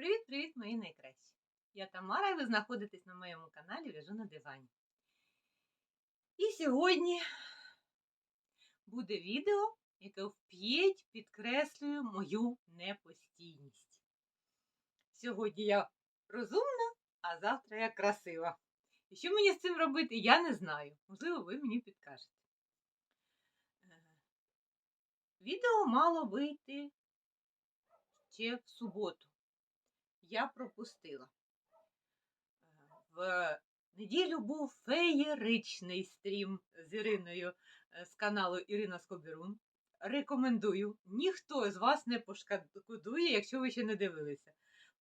Привіт-привіт, мої найкращі! Я Тамара, і ви знаходитесь на моєму каналі В'яжу на дивані. І сьогодні буде відео, яке вп'єть підкреслює мою непостійність. Сьогодні я розумна, а завтра я красива. І що мені з цим робити, я не знаю. Можливо, ви мені підкажете. Е, Відео мало вийти ще в суботу я пропустила. В неділю був феєричний стрім з Іриною е, з каналу Ірина Скобірун. Рекомендую. Ніхто з вас не пошкодує, якщо ви ще не дивилися.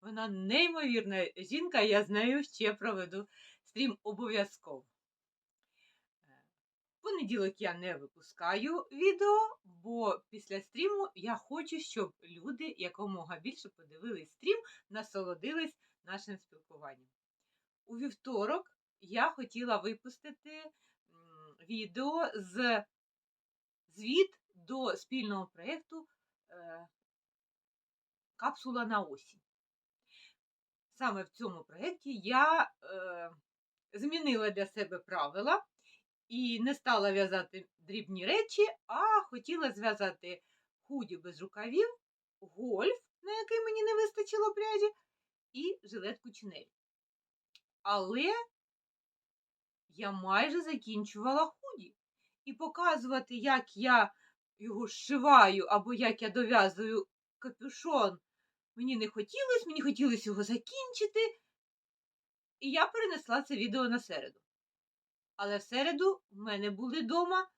Вона неймовірна жінка, я з нею ще проведу стрім обов'язково. Понеділок я не випускаю відео, бо після стріму я хочу, щоб люди якомога більше подивились стрім, насолодились нашим спілкуванням. У вівторок я хотіла випустити відео з звіт до спільного проєкту е, Капсула на осінь. Саме в цьому проєкті я е, змінила для себе правила і не стала в'язати дрібні речі, а хотіла зв'язати худі без рукавів, гольф, на який мені не вистачило пряжі, і жилетку чинель. Але я майже закінчувала худі. І показувати, як я його зшиваю або як я дов'язую капюшон, мені не хотілося, мені хотілося його закінчити. І я перенесла це відео на середу. Але в середу в мене були вдома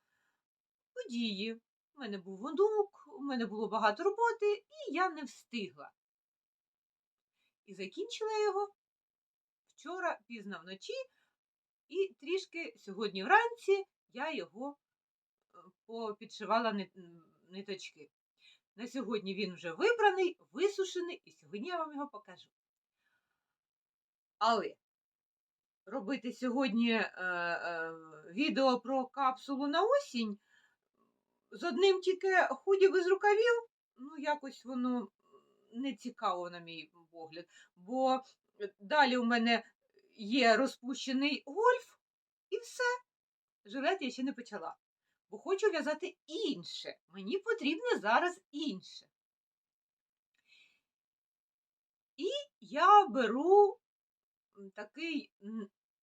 події. У мене був онук, у мене було багато роботи, і я не встигла. І закінчила його вчора пізно вночі, і трішки сьогодні вранці я його е, попідшивала ниточки. На сьогодні він вже вибраний, висушений, і сьогодні я вам його покажу. Але робити сьогодні е, е, відео про капсулу на осінь з одним тільки худі без рукавів, ну якось воно не цікаво, на мій погляд. Бо далі у мене є розпущений гольф, і все. Жилет я ще не почала. Бо хочу в'язати інше. Мені потрібно зараз інше. І я беру такий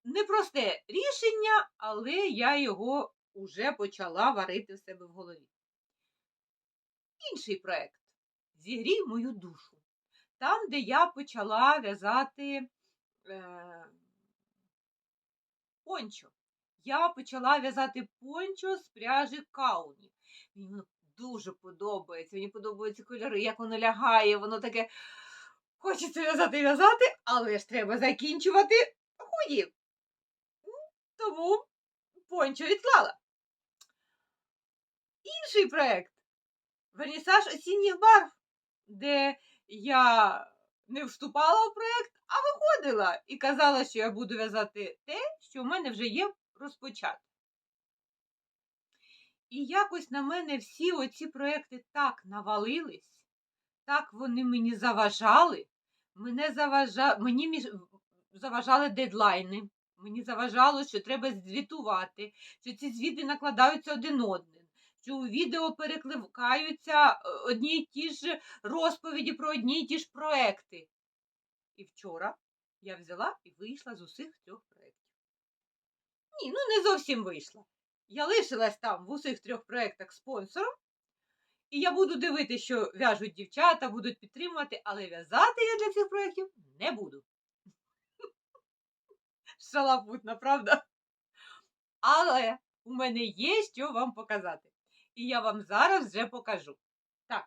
непросте рішення, але я його уже почала варити в себе в голові. Інший проект Зігрій мою душу. Там, де я почала в'язати е, пончо. Я почала в'язати пончо з пряжі кауні. Мені дуже подобається. Мені подобаються кольори, як воно лягає, воно таке хочеться в'язати і в'язати, але ж треба закінчувати худі. Тому пончо відклала. Інший проект Вернісаж осінніх барв, де я не вступала в проект, а виходила і казала, що я буду в'язати те, що в мене вже є розпочато. І якось на мене всі оці проекти так навалились, так вони мені заважали. Мене заважа... Мені між... заважали дедлайни. Мені заважало, що треба звітувати, що ці звіти накладаються один одним, що у відео перекликаються е, одні й ті ж розповіді про одні й ті ж проекти. І вчора я взяла і вийшла з усіх трьох проєктів. Ні, ну не зовсім вийшла. Я лишилась там в усіх трьох проєктах спонсором, і я буду дивитися, що в'яжуть дівчата, будуть підтримувати, але в'язати я для цих проєктів не буду. Шалапутна, правда? Але у мене є що вам показати. І я вам зараз вже покажу. Так,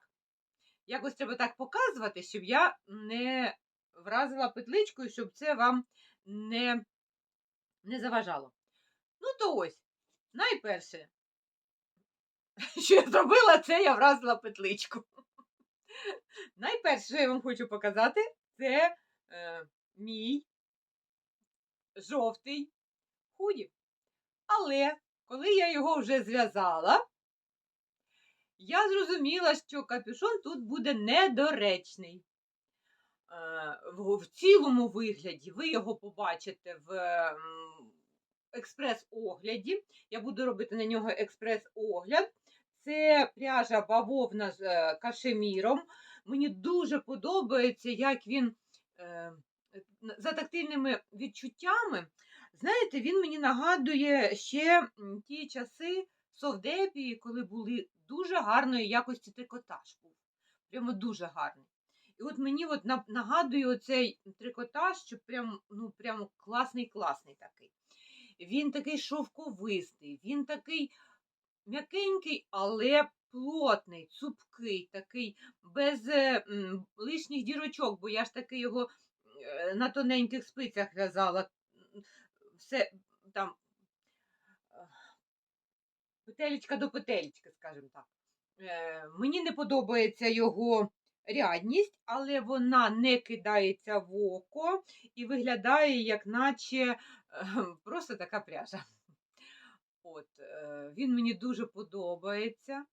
якось треба так показувати, щоб я не вразила петличкою, щоб це вам не, не заважало. Ну, то ось, найперше, що я зробила, це я вразила петличку. Найперше, що я вам хочу показати, це е, мій жовтий худі. Але коли я його вже зв'язала, я зрозуміла, що капюшон тут буде недоречний. в, в цілому вигляді ви його побачите в експрес-огляді. Я буду робити на нього експрес-огляд. Це пряжа бавовна з е, кашеміром. Мені дуже подобається, як він е, за тактильними відчуттями. Знаєте, він мені нагадує ще ті часи совдепії, коли були дуже гарної якості трикотаж був. Прямо дуже гарний. І от мені от нагадує оцей трикотаж, що прям, ну, прямо класний, класний такий. Він такий шовковистий, він такий м'якенький, але плотний, цупкий, такий, без е, лишніх дірочок, бо я ж таки його е, на тоненьких спицях в'язала. Все там е, петелечка до петелечки, скажімо так. Мені не подобається його рядність, але вона не кидається в око і виглядає, як наче просто така пряжа. От, е, він мені дуже подобається.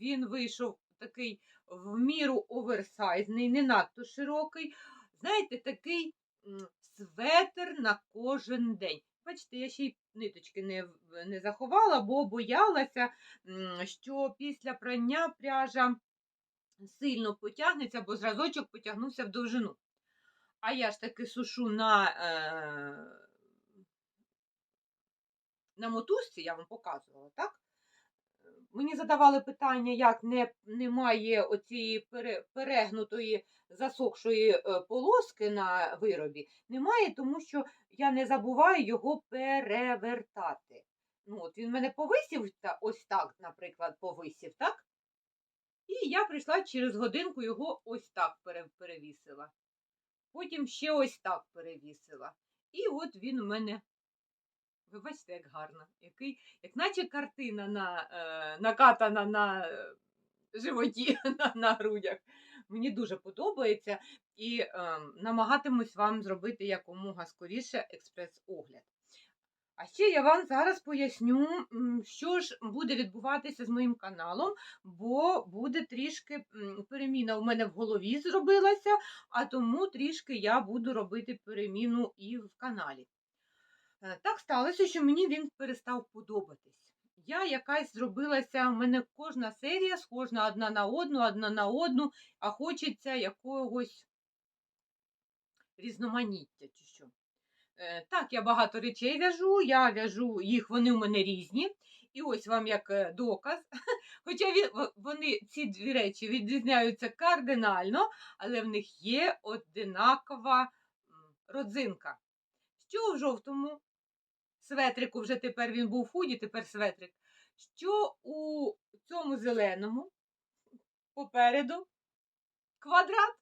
Він вийшов такий в міру оверсайзний, не надто широкий. Знаєте, такий светр на кожен день. Бачите, я ще й ниточки не, не заховала, бо боялася, що після прання пряжа сильно потягнеться, бо зразочок потягнувся в довжину. А я ж таки сушу на, е, на мотузці, я вам показувала, так? Мені задавали питання, як не, немає оцієї пере, перегнутої засохшої е, полоски на виробі. Немає, тому що я не забуваю його перевертати. Ну, от він в мене повисів ось так, наприклад, повисів, так? І я прийшла через годинку його ось так перевісила. Потім ще ось так перевісила. І от він у мене, ви бачите, як гарно, який, як наче картина на, е, накатана на е, животі, на, на грудях. Мені дуже подобається і е, намагатимусь вам зробити якомога скоріше експрес-огляд. А ще я вам зараз поясню, що ж буде відбуватися з моїм каналом, бо буде трішки переміна у мене в голові зробилася, а тому трішки я буду робити переміну і в каналі. Е, Так сталося, що мені він перестав подобатись. Я якась зробилася, у мене кожна серія схожа одна на одну, одна на одну, а хочеться якогось різноманіття чи що. Е, Так, я багато речей в'яжу, я в'яжу їх, вони у мене різні. І ось вам як е, доказ. Хоча вони, ці дві речі відрізняються кардинально, але в них є одинакова родзинка. Що в жовтому светрику, вже тепер він був худі, тепер светрик. Що у цьому зеленому попереду квадрат.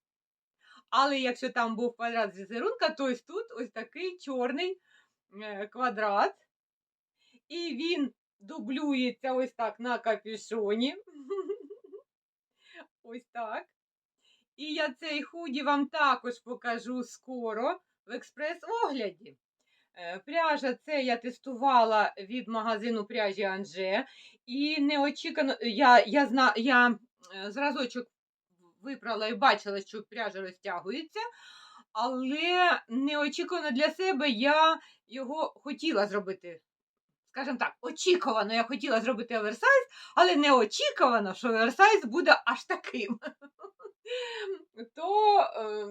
Але якщо там був квадрат з візерунка, то ось тут ось такий чорний е, квадрат. І він дублюється ось так на капюшоні. Ось так. І я цей худі вам також покажу скоро в експрес-огляді. Е, Пряжа це я тестувала від магазину пряжі Анже. І неочікано, я, я, зна, я е, зразочок випрала і бачила, що пряжа розтягується, але неочікувано для себе я його хотіла зробити. Скажімо так, очікувано я хотіла зробити оверсайз, але неочікувано, що оверсайз буде аж таким. То е,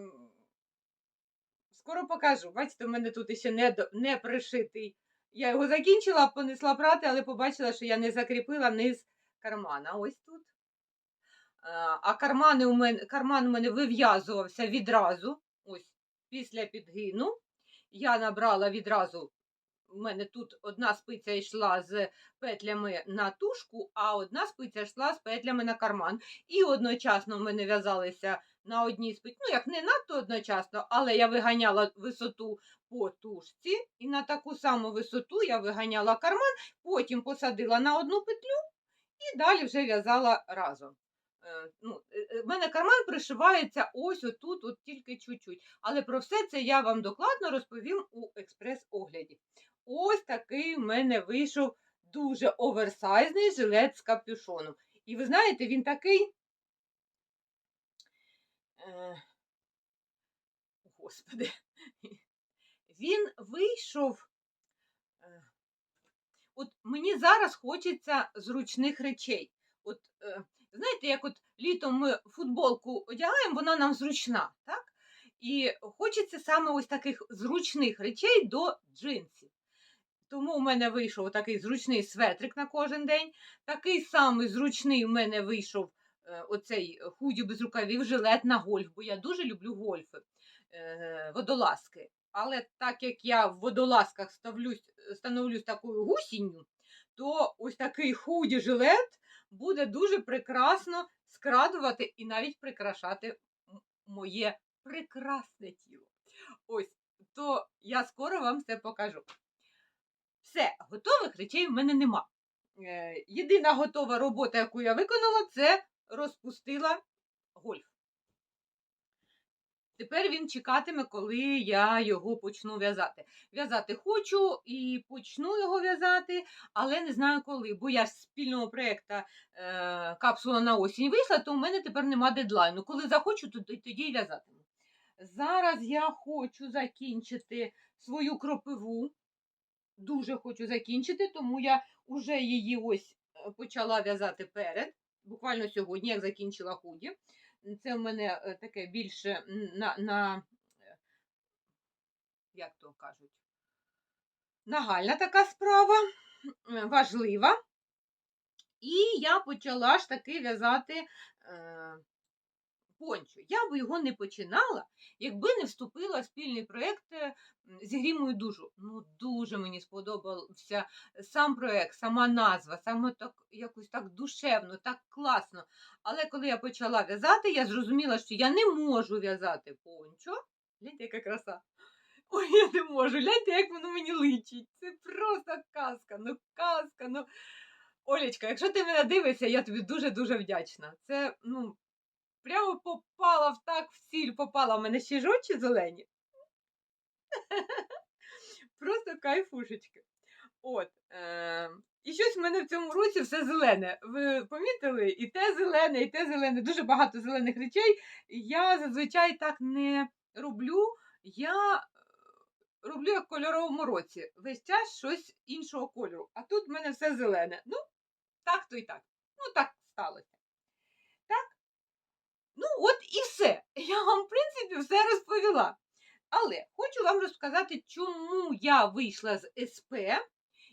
скоро покажу. Бачите, у мене тут ще не, не пришитий. Я його закінчила, понесла прати, але побачила, що я не закріпила низ кармана. Ось тут. А кармани у мене, карман у мене вив'язувався відразу. Ось після підгину. Я набрала відразу. У мене тут одна спиця йшла з петлями на тушку, а одна спиця йшла з петлями на карман. І одночасно в мене в'язалися на одній спиці. Ну, як не надто одночасно, але я виганяла висоту по тушці, і на таку саму висоту я виганяла карман, потім посадила на одну петлю і далі вже в'язала разом. Е, Ну, е, е, мене карман пришивається ось отут, от тільки чуть-чуть. Але про все це я вам докладно розповім у експрес-огляді. Ось такий в мене вийшов дуже оверсайзний жилет з капюшоном. І ви знаєте, він такий. Е, господи. Він вийшов. е, От мені зараз хочеться зручних речей. От, е, знаєте, як от літом ми футболку одягаємо, вона нам зручна, так? І хочеться саме ось таких зручних речей до джинсів. Тому у мене вийшов такий зручний светрик на кожен день. Такий самий зручний у мене вийшов оцей худі без рукавів, жилет на гольф, бо я дуже люблю гольфи, е, водолазки. Але так як я в водолазках ставлюсь, становлюсь такою гусінню, то ось такий худі жилет буде дуже прекрасно скрадувати і навіть прикрашати моє прекрасне тіло. Ось, то я скоро вам це покажу. Все, готових речей в мене нема. Е, єдина готова робота, яку я виконала, це розпустила гольф. Тепер він чекатиме, коли я його почну в'язати. В'язати хочу і почну його в'язати, але не знаю коли, бо я з спільного проєкту е, капсула на осінь вийшла, то у мене тепер нема дедлайну. Коли захочу, то тоді й в'язатиму. Зараз я хочу закінчити свою кропиву. Дуже хочу закінчити, тому я вже її ось е, почала в'язати перед. Буквально сьогодні, як закінчила худі. Це в мене е, таке більше на, на е, як то кажуть, нагальна така справа, важлива. І я почала ж таки в'язати е, пончо. Я би його не починала, якби не вступила в спільний проєкт е, м, зігрій душу. Ну, дуже мені сподобався сам проєкт, сама назва, саме так якось так душевно, так класно. Але коли я почала в'язати, я зрозуміла, що я не можу в'язати пончо. Гляньте, яка краса. Ой, я не можу. Гляньте, як воно мені личить. Це просто казка, ну казка. ну. Олечка, якщо ти мене дивишся, я тобі дуже-дуже вдячна. Це, ну, прямо попала в так в ціль, попала в мене ще ж зелені. Просто кайфушечки. От. Е- і щось в мене в цьому році все зелене. Ви помітили? І те зелене, і те зелене, дуже багато зелених речей. Я зазвичай так не роблю. Я е, роблю як в кольоровому році. Весь час щось іншого кольору. А тут в мене все зелене. Ну, так то і так. Ну, так сталося. Ну, от і все. Я вам, в принципі, все розповіла. Але хочу вам розказати, чому я вийшла з СП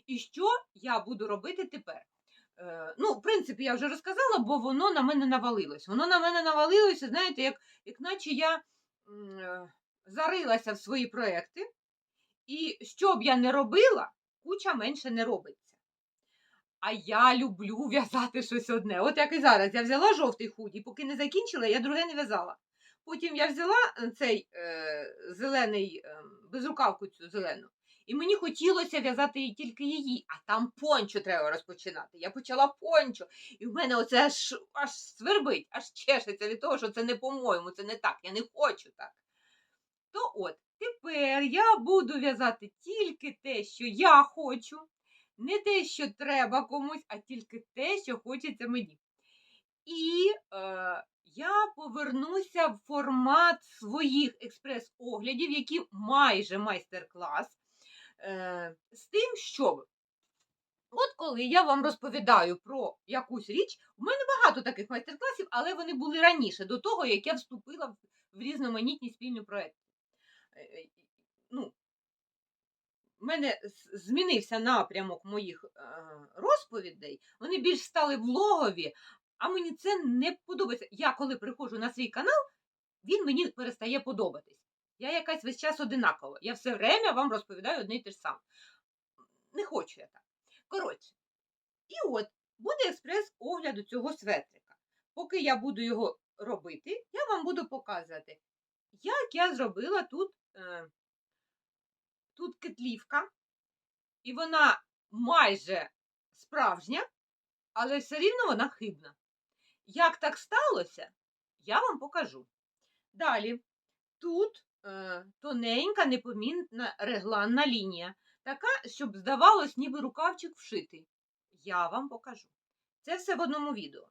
і що я буду робити тепер. Е, ну, в принципі, я вже розказала, бо воно на мене навалилось. Воно на мене навалилося, знаєте, як, як наче я е, зарилася в свої проекти, і що б я не робила, куча менше не робиться. А я люблю в'язати щось одне. От як і зараз. Я взяла жовтий худі, поки не закінчила, я друге не в'язала. Потім я взяла е, цей е, зелений, е, безрукавку цю зелену, і мені хотілося в'язати тільки її, а там пончо треба розпочинати. Я почала пончо, і в мене оце аж, аж свербить, аж чешеться від того, що це не по-моєму, це не так, я не хочу так. То от, тепер я буду в'язати тільки те, що я хочу, не те, що треба комусь, а тільки те, що хочеться мені. І е, я повернуся в формат своїх експрес-оглядів, які майже майстер-клас, е, з тим, щоб от коли я вам розповідаю про якусь річ, у мене багато таких майстер-класів, але вони були раніше, до того, як я вступила в, в різноманітні спільні проекти. Е, е, Ну, в мене змінився напрямок моїх е, розповідей, вони більш стали влогові, а мені це не подобається. Я коли приходжу на свій канал, він мені перестає подобатись. Я якась весь час одинакова. Я все время вам розповідаю одне й те ж саме. Не хочу я так. Коротше, і от буде експрес огляду цього светрика. Поки я буду його робити, я вам буду показувати, як я зробила тут, е, тут кетлівка, і вона майже справжня, але все рівно вона хибна. Як так сталося, я вам покажу. Далі, тут е, тоненька, непомітна регланна лінія, така, щоб здавалось, ніби рукавчик вшитий. Я вам покажу. Це все в одному відео.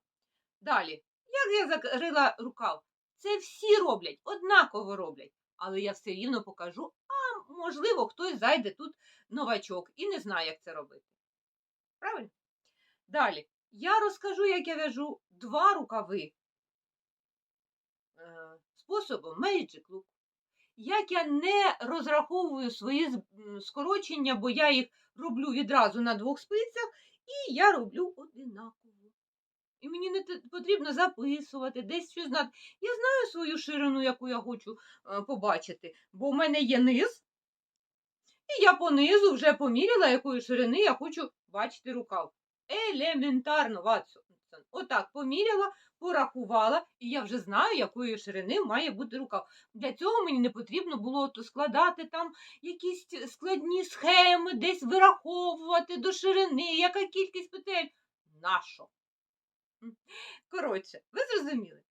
Далі, як я закрила рукав? Це всі роблять, однаково роблять. Але я все рівно покажу, можливо, хтось зайде тут новачок і не знає, як це робити. Правильно? Далі. Я розкажу, як я в'яжу два рукави е, способом Magic Look. Як я не розраховую свої скорочення, бо я їх роблю відразу на двох спицях, і я роблю одинаково. І мені не потрібно записувати, десь щось знати. Я знаю свою ширину, яку я хочу е, побачити, бо в мене є низ, і я по низу вже поміряла, якої ширини я хочу бачити рукав. Елементарно, Ватсон. Отак поміряла, порахувала, і я вже знаю, якої ширини має бути рукав. Для цього мені не потрібно було то складати там якісь складні схеми, десь вираховувати до ширини, яка кількість петель. Нащо? Коротше, ви зрозуміли.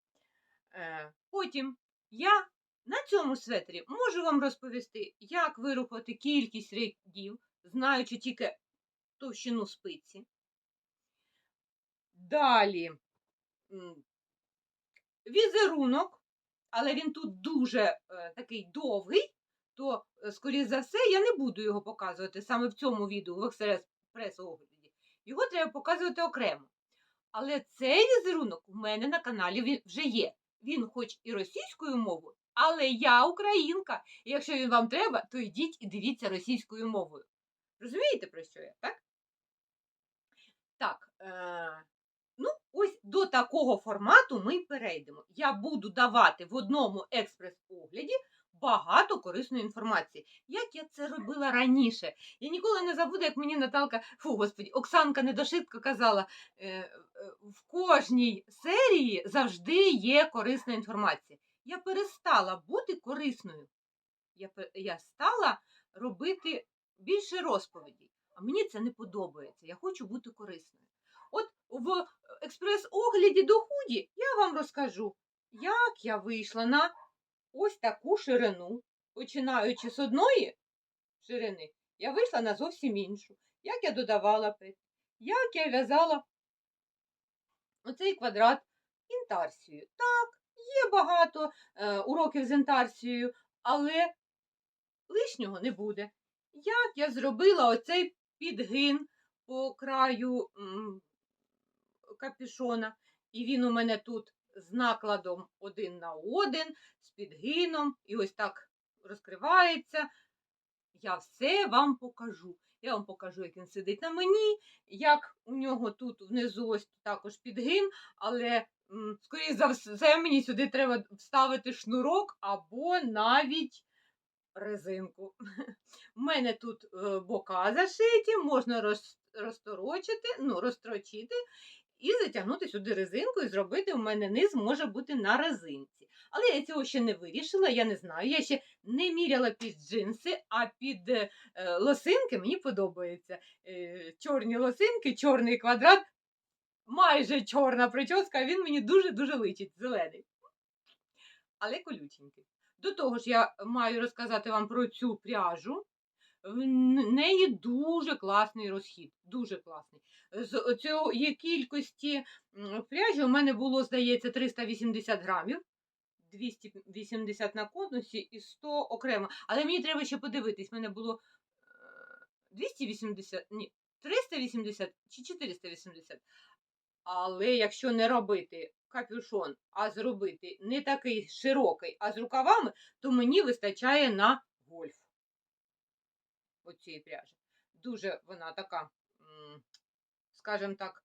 Е, потім я на цьому светрі можу вам розповісти, як вирахувати кількість рядів, знаючи тільки товщину спиці. Далі візерунок, але він тут дуже е, такий довгий, то, е, скоріш за все, я не буду його показувати саме в цьому відео, в експрес-огляді. Його треба показувати окремо. Але цей візерунок у мене на каналі вже є. Він хоч і російською мовою, але я українка. І якщо він вам треба, то йдіть і дивіться російською мовою. Розумієте, про що я, так? Так, е, ну, ось до такого формату ми перейдемо. Я буду давати в одному експрес-огляді багато корисної інформації, як я це робила раніше. Я ніколи не забуду, як мені Наталка, фу, господі, Оксанка Недошитко казала, е, е, в кожній серії завжди є корисна інформація. Я перестала бути корисною. Я, я стала робити більше розповідей. А мені це не подобається. Я хочу бути корисною. От в експрес-огляді до худі я вам розкажу, як я вийшла на ось таку ширину. Починаючи з одної ширини, я вийшла на зовсім іншу. Як я додавала петлі, як я в'язала оцей квадрат інтарсією. Так, є багато е, уроків з інтарсією, але лишнього не буде. Як я зробила оцей підгин по краю м, капюшона, і він у мене тут з накладом один на один, підгином, і ось так розкривається. Я все вам покажу. Я вам покажу, як він сидить на мені, як у нього тут внизу ось також підгин, але, м, скоріш за все, мені сюди треба вставити шнурок або навіть резинку. У мене тут е, бока зашиті, можна роз, розторочити, ну, розтрочити і затягнути сюди резинку, і зробити у мене низ може бути на резинці. Але я цього ще не вирішила, я не знаю. Я ще не міряла під джинси, а під е, е, лосинки мені подобається. Е, чорні лосинки, чорний квадрат, майже чорна прическа, він мені дуже-дуже личить, зелений. Але колюченький. До того ж, я маю розказати вам про цю пряжу. В неї дуже класний розхід, дуже класний. З цієї кількості пряжі у мене було, здається, 380 грамів, 280 на конусі і 100 окремо. Але мені треба ще подивитись, в мене було е, 280, ні, 380 чи 480. Але якщо не робити капюшон, а зробити не такий широкий, а з рукавами, то мені вистачає на гольф оцієї пряжі. Дуже вона така, скажімо так,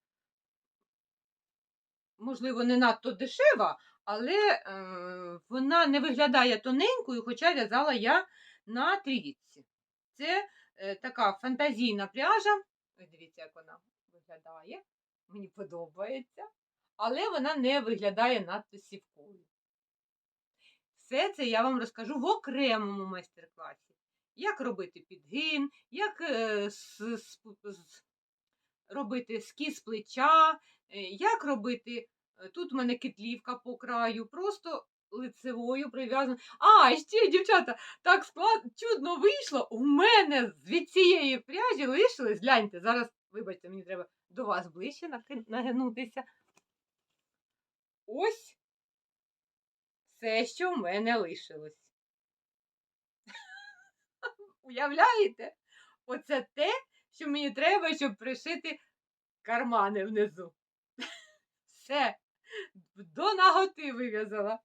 можливо, не надто дешева, але е, вона не виглядає тоненькою, хоча в'язала я на трійці. Це е, така фантазійна пряжа. Ось дивіться, як вона виглядає. Мені подобається. Але вона не виглядає надто сівкою. Все це я вам розкажу в окремому майстер-класі. Як робити підгин, як е, робити скіз плеча, е, як робити. е, Тут у мене китлівка по краю, просто лицевою прив'язана. А, ще, дівчата, так склад чудно вийшло. У мене від цієї пряжі лишились. Гляньте, зараз, вибачте, мені треба до вас ближче нагнутися. Ось все, що в мене лишилось. Уявляєте? Оце те, що мені треба, щоб пришити кармани внизу. Все, до наготи вив'язала.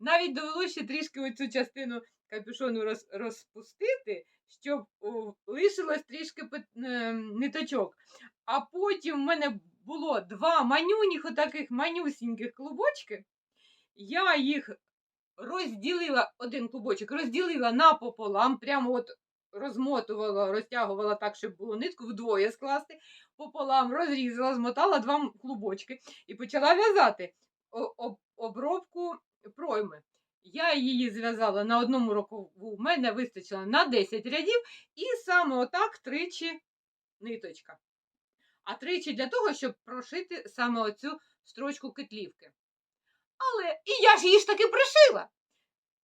Навіть довелося ще трішки оцю частину капюшону роз, розпустити, щоб о, лишилось трішки пет- е, ниточок. А потім в мене було два манюніх, отаких манюсіньких клубочки. Я їх розділила, один клубочок розділила напополам, прямо от розмотувала, розтягувала так, щоб було нитку вдвоє скласти, пополам розрізала, змотала два клубочки і почала в'язати обробку пройми. Я її зв'язала на одному рукаву, в мене вистачило на 10 рядів, і саме отак тричі ниточка. А тричі для того, щоб прошити саме оцю строчку кетлівки. Але і я ж її ж таки пришила.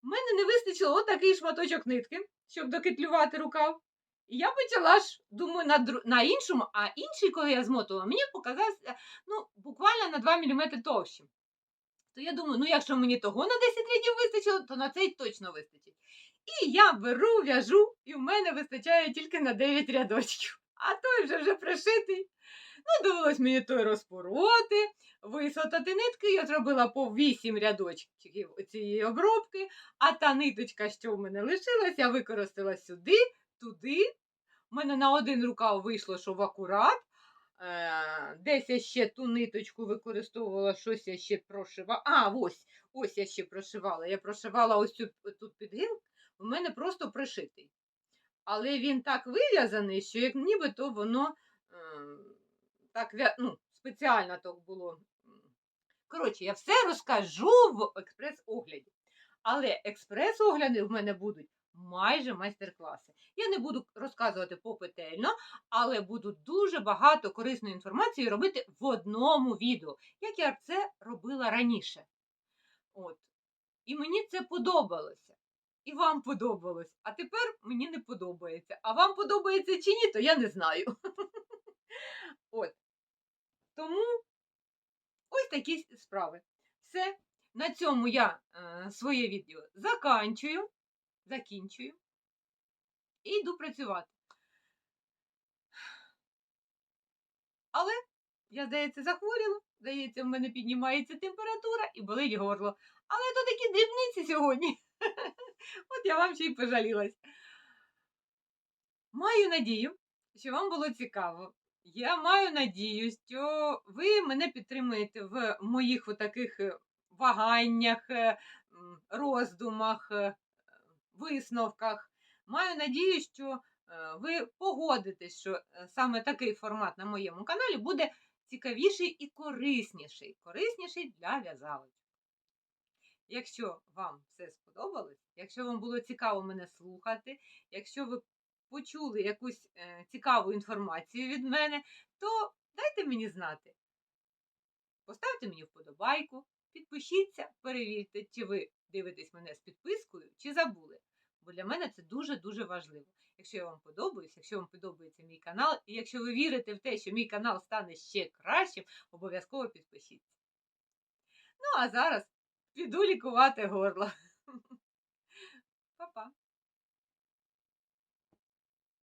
У мене не вистачило отакий шматочок нитки, щоб докитлювати рукав. Я почала ж, думаю, на, дру- на іншому, а інший, коли я змотувала, мені показався ну, буквально на 2 мм товщим. То я думаю, ну якщо мені того на 10 рядів вистачило, то на цей точно вистачить. І я беру, в'яжу, і в мене вистачає тільки на 9 рядочків. А той вже вже пришитий. Ну, довелось мені той розпороти, висотати нитки. Я зробила по 8 рядочків цієї обробки, а та ниточка, що в мене лишилась, я використала сюди, туди. У мене на один рукав вийшло, що в акурат. Е, Десь я ще ту ниточку використовувала, щось я ще прошивала. А, ось, ось я ще прошивала. Я прошивала ось цю тут підгін, у мене просто пришитий. Але він так вив'язаний, що як нібито воно е, так ну, спеціально так було. Коротше, я все розкажу в експрес-огляді. Але експрес-огляди в мене будуть майже майстер-класи. Я не буду розказувати попетельно, але буду дуже багато корисної інформації робити в одному відео, як я це робила раніше. От. І мені це подобалося. І вам подобалось. А тепер мені не подобається. А вам подобається чи ні, то я не знаю. От. Тому ось такі справи. Все. На цьому я е, своє відео заканчую, закінчую і йду працювати. Але я, здається, захворіла, здається, в мене піднімається температура і болить горло. Але то такі дрібниці сьогодні. От я вам ще й пожалілась. Маю надію, що вам було цікаво. Я маю надію, що ви мене підтримуєте в моїх отаких е, ваганнях, е, роздумах, е, висновках. Маю надію, що ви погодитесь, що саме такий формат на моєму каналі буде цікавіший і корисніший. Корисніший для в'язалочок. Якщо вам все сподобалось, якщо вам було цікаво мене слухати, якщо ви почули якусь е, цікаву інформацію від мене, то дайте мені знати. Поставте мені вподобайку, підпишіться, перевірте, чи ви дивитесь мене з підпискою, чи забули. Бо для мене це дуже-дуже важливо. Якщо я вам подобаюсь, якщо вам подобається мій канал, і якщо ви вірите в те, що мій канал стане ще кращим, обов'язково підпишіться. Ну, а зараз піду лікувати горло. Па-па.